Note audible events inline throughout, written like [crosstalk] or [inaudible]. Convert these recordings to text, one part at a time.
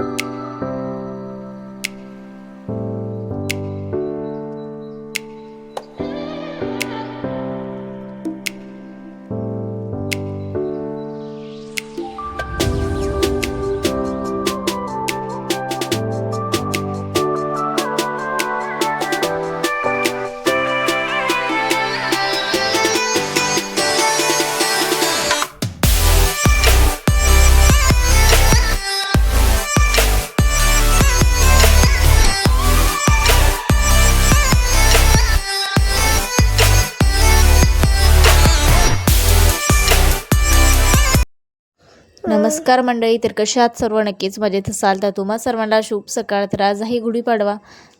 you नमस्कार मंडळी तर कशा आहात सर्व? नक्कीच मजेत असाल. तर तुम्हा सर्वांना शुभ सकाळ. तर आज आहे गुढीपाडवा.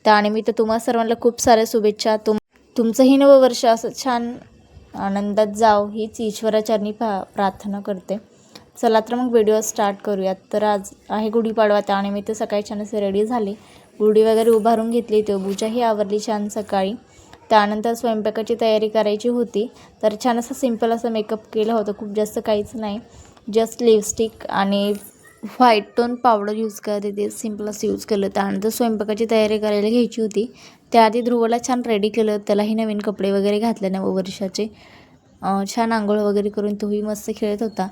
त्यानिमित्त तुम्हा सर्वांना खूप साऱ्या शुभेच्छा. तुम तुमचंही नवं वर्ष असं छान आनंदात जाव हीच ईश्वराचरणी पा प्रार्थना करते. चला तर मग व्हिडिओ स्टार्ट करूयात. तर आज आहे गुढीपाडवा. त्यानिमित्त सकाळी छान असे रेडी झाले. गुढी वगैरे उभारून घेतली. तो बुजाही आवरली छान सकाळी. त्यानंतर स्वयंपाकाची तयारी करायची होती. तर छान असं सिंपल असं मेकअप केलं होतं. खूप जास्त काहीच नाही. जस्ट लिपस्टिक आणि व्हाईट टोन पावडर यूज करते. ते सिंपल असं यूज केलं त्यानंतर स्वयंपाकाची तयारी करायला घ्यायची होती. त्याआधी ध्रुवला छान रेडी केलं. त्यालाही नवीन कपडे वगैरे घातले नववर्षाचे अं, छान आंघोळ वगैरे करून तोही मस्त खेळत होता.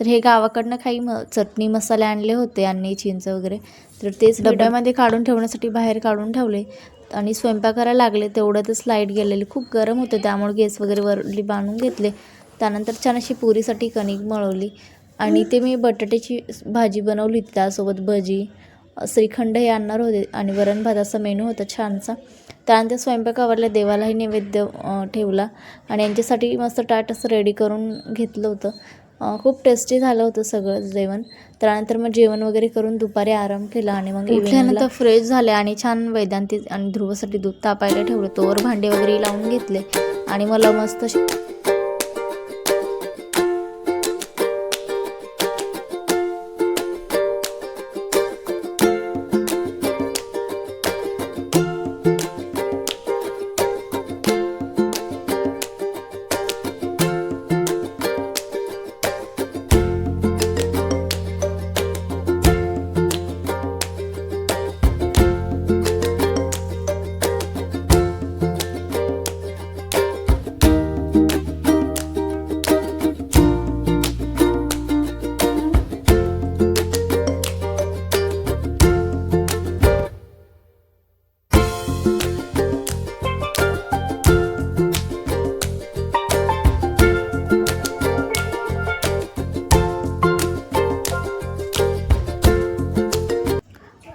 तर हे गावाकडनं काही म चटणी मसाले आणले होते आणि चिंच वगैरे. तर तेच डब्यामध्ये काढून ठेवण्यासाठी बाहेर काढून ठेवले. आणि स्वयंपाकाला लागले. तेवढ्यातच लाइट गेलेली. खूप गरम होतं. त्यामुळे गॅस वगैरे वरली बांधून घेतले. त्यानंतर छान अशी पुरीसाठी कणिक मळवली. आणि ते मी बटाट्याची भाजी बनवली होती त्यासोबत भजी श्रीखंड हे आणणार होते आणि वरण भात असा मेनू होता छानसा. त्यानंतर स्वयंपाक आवरला देवालाही नैवेद्य ठेवला आणि यांच्यासाठी मस्त टाट असं रेडी करून घेतलं होतं. खूप टेस्टी झालं होतं सगळं जेवण. त्यानंतर मग जेवण वगैरे करून दुपारी आराम केला आणि मग उठल्यानंतर फ्रेश झाले आणि छान वेदांती आणि ध्रुवासाठी दूध तापायला ठेवलं. तोवर भांडे वगैरे लावून घेतले आणि मला मस्त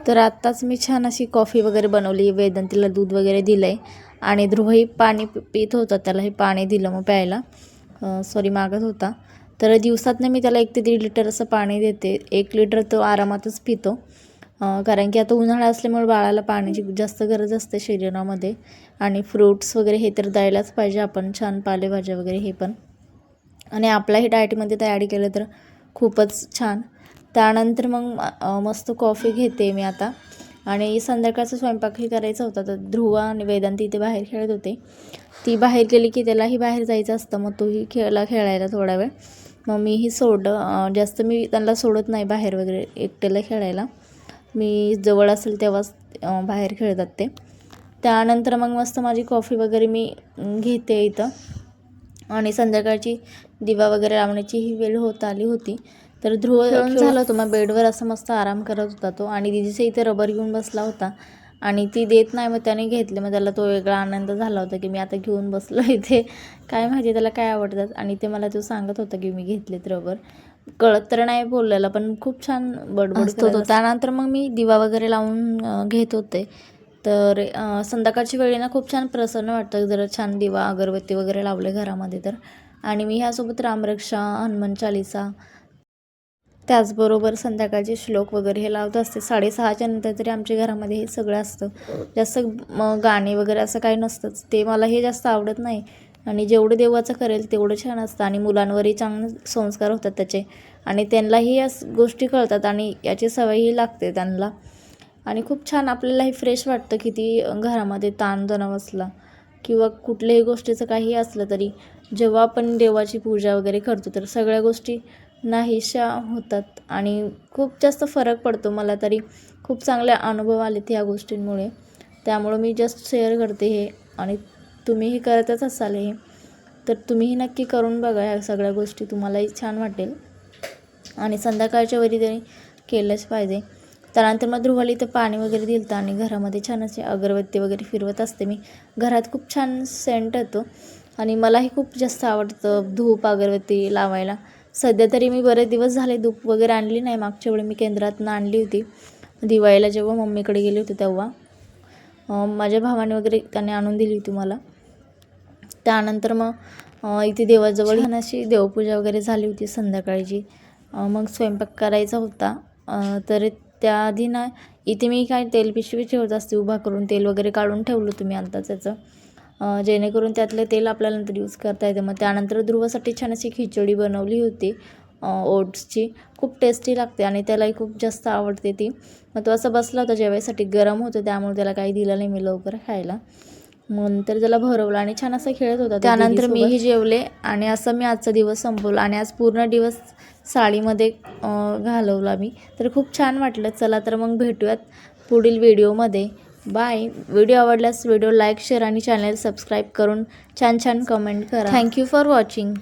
तर आत्ताच मी छान अशी कॉफी वगैरे बनवली वेदंतीला दूध वगैरे दिलं आहे आणि ध्रुवही पाणी पित होता त्यालाही पाणी दिलं मग प्यायला. सॉरी मागत होता. तर दिवसातनं मी त्याला एक ते दीड लिटर असं पाणी देते. एक लिटर तो आरामातच पितो. कारण की आता उन्हाळा असल्यामुळे बाळाला पाण्याची जास्त गरज असते शरीरामध्ये. आणि फ्रूट्स वगैरे हे तर द्यायलाच पाहिजे आपण छान पालेभाज्या वगैरे हे पण. आणि आपल्याही डाएटमध्ये तयारी केलं तर खूपच छान. त्यानंतर मग मस्त कॉफी घेते मी आता. आणि संध्याकाळचा स्वयंपाकही करायचा होता तर ध्रुव आणि वेदांती इथे बाहेर खेळत होते. ती बाहेर गेली की त्यालाही बाहेर जायचं असतं मग तोही खेळला खेळायला थोडा वेळ. मग मीही सोडलं जास्त मी त्यांना सोडत नाही बाहेर वगैरे एकट्याला खेळायला. मी जवळ असेल तेव्हाच बाहेर खेळतात ते. त्यानंतर मग मस्त माझी कॉफी वगैरे मी घेते इथं. आणि संध्याकाळची दिवा वगैरे लावण्याची ही वेळ होत आली होती. तर ध्रुव खेळून झालं होतं. मग बेडवर असं मस्त आराम करत होता तो. आणि दिदीचा इथे रबर घेऊन बसला होता. आणि ती देत नाही मग त्याने घेतले. मग त्याला तो वेगळा आनंद झाला होता की मी आता घेऊन बसलो [laughs] इथे. काय माहिती त्याला काय आवडतात. आणि ते मला तो सांगत होता की मी घेतलेत रबर. कळत तर नाही बोललेला पण खूप छान बडबड होतो त्यानंतर मग मी दिवा वगैरे लावून घेत होते. तर संध्याकाळची वेळी ना खूप छान प्रसन्न वाटतं. जरा छान दिवा अगरबत्ती वगैरे लावले घरामध्ये तर. आणि मी ह्यासोबत रामरक्षा हनुमान चालिसा त्याचबरोबर संध्याकाळचे श्लोक वगैरे हे लावत असते. साडेसहाच्या नंतर तरी आमच्या घरामध्ये हे सगळं असतं. जास्त मग गाणे वगैरे असं काही नसतंच. ते मला हे जास्त आवडत नाही. आणि जेवढं देवाचं करेल तेवढं छान असतं. आणि मुलांवरही चांगले संस्कार होतात त्याचे. आणि त्यांनाही या गोष्टी कळतात आणि याची सवयही लागते त्यांना. आणि खूप छान आपल्यालाही फ्रेश वाटतं किती घरामध्ये ताणतणाव असला किंवा कुठल्याही गोष्टीचं काही असलं तरी जेव्हा आपण देवाची पूजा वगैरे करतो तर सगळ्या गोष्टी नाहीशा होतात. आणि खूप जास्त फरक पडतो मला तरी. खूप चांगले अनुभव आलेत ह्या गोष्टींमुळे. त्यामुळं मी जस्ट शेअर करते हे. आणि तुम्हीही करतच असाल हे. तर तुम्हीही नक्की करून बघा ह्या सगळ्या गोष्टी. तुम्हालाही छान वाटेल. आणि संध्याकाळच्या वरी तरी केलंच पाहिजे. त्यानंतर मग ध्रुवाला इथं पाणी वगैरे दिलं आणि घरामध्ये छान असे अगरबत्ती वगैरे फिरवत असते मी. घरात खूप छान सेंट येतो. आणि मलाही खूप जास्त आवडतं धूप अगरबत्ती लावायला. सध्या तरी मी बरेच दिवस झाले धूप वगैरे आणली नाही. मागच्या वेळी मी केंद्रातनं आणली होती. दिवाळीला जेव्हा मम्मीकडे गेली होती तेव्हा. माझ्या भावाने वगैरे त्याने आणून दिली होती मला. त्यानंतर मग इथे देवाजवळ छान अशी देवपूजा वगैरे झाली होती संध्याकाळची. मग स्वयंपाक करायचा होता. तर त्याआधी ना इथे मी काय तेल पिशवी ठेवत असते. उभा करून तेल वगैरे काढून ठेवलं होतं मी आता त्याचं. जेणेकरून त्यातलं तेल आपल्याला नंतर यूज करता येतं. मग त्यानंतर ध्रुवासाठी छान अशी खिचडी बनवली होती. ओट्सची. खूप टेस्टी लागते आणि त्यालाही खूप जास्त आवडते ती. मग तो असा बसला होता जेवायसाठी. गरम होतं त्यामुळे त्याला काही दिलं नाही मी लवकर खायला. मग नंतर त्याला भरवलं आणि छान असं खेळत होता त्यानंतर मीही जेवले आणि असं मी आजचा दिवस संपवला आणि आज पूर्ण दिवस साडीमध्ये घालवला मी. तर खूप छान वाटलं. चला तर मग भेटूयात पुढील व्हिडिओमध्ये बाय. व्हिडिओ आवडल्यास व्हिडिओ लाईक शेअर आणि चॅनल सबस्क्राईब करून छान छान कमेंट करा. Thank you for watching.